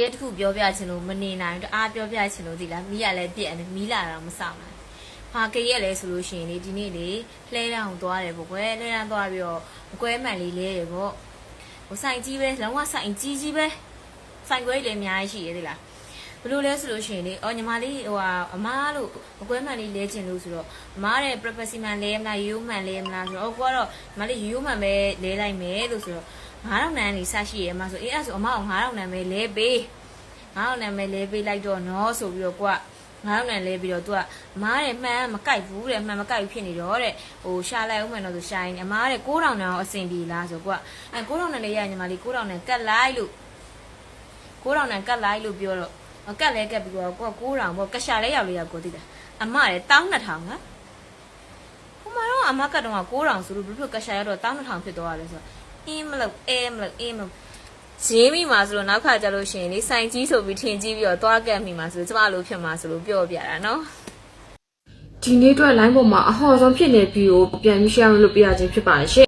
ရက်တစ်ခုပြောပြချင်လို့မနေနိုင်ဘူးတအားပြောပြချင်လို့ဒီလားမီးရလဲပြက်နေမီးလာတော့မဆောင်နိုင်ဟာကရက်လဲဆိုလို့ရှိရင်လေဒီနေ့လေလှဲတန်းအောင်သွားတယ်ပေါ့ကွယ်လှဲတန်းသွားပြီးတော့အကွဲမှန်လေးလဲတယ်ပေါ့ဟိုဆိုင်ကြီးပဲလုံးဝဆိုင်ကြီးကြီးပဲဆိုင်ခွဲကြီးလည်းအများကြီးရှိရသေးလားဘယ်လိုလဲဆိုလို့ရှိရင်လေအော်ညီမလေးဟိုဟာအမားလို့အကွဲမှန်လေးလဲချင်လို့ဆိုတော့အမားတဲ့ privacy မှန်လဲမလားရိုးမှန်လဲမလားဆိုတော့အော်ကိုကတော့ညီမလေးရိုးမှန်ပဲလဲလိုက်မယ်လို့ဆိုတော့ 9000နန်းနေစရှိရဲမှာဆိုအေးအဲ့ဆိုအမအောင်9000နန်းပဲလဲပေး9000နန်းပဲလဲပေးလိုက်တော့နော်ဆိုပြီးတော့ကိုက9000နန်းလဲပြီးတော့ तू ကမားတဲ့မှန်မကြိုက်ဘူးတဲ့မှန်မကြိုက်ဘူးဖြစ်နေတော့တဲ့ဟိုရှာလိုက်အောင်မှန်တော့ဆိုရှာရင်အမားတဲ့9000နန်းအောင်အဆင်ပြေလားဆိုကိုကအဲ9000နန်းလေးရညီမလေး9000နန်းကတ်လိုက်လို့9000နန်းကတ်လိုက်လို့ပြောတော့ကတ်လဲကတ်ပြီးတော့ကိုက9000ပေါ့ကရှာလဲရောက်လေးရောက်ကိုသိတာအမတဲ့12000ကဟိုမှာတော့အမကတ်တော့9000ဆိုလို့ဘလို့ကရှာရတော့12000ဖြစ်သွားတယ်ဆိုတော့ အင်းမလို့အဲမလို့အင်းမလို့ဈေးမိမှာဆိုတော့နောက်ခါကျလို့ရှိရင်လေစိုင်ကြီးဆိုပြီးထင်ကြီးပြီးတော့သွားကက်မိမှာဆိုကျမလိုဖြစ်မှာဆိုလို့ပြောပြတာနော်ဒီနေ့အတွက် line ပေါ်မှာအဟော်ဆုံးဖြစ်နေပြီးကိုပြန်ပြီး share လုပ်ပြရခြင်းဖြစ်ပါတယ်ရှင်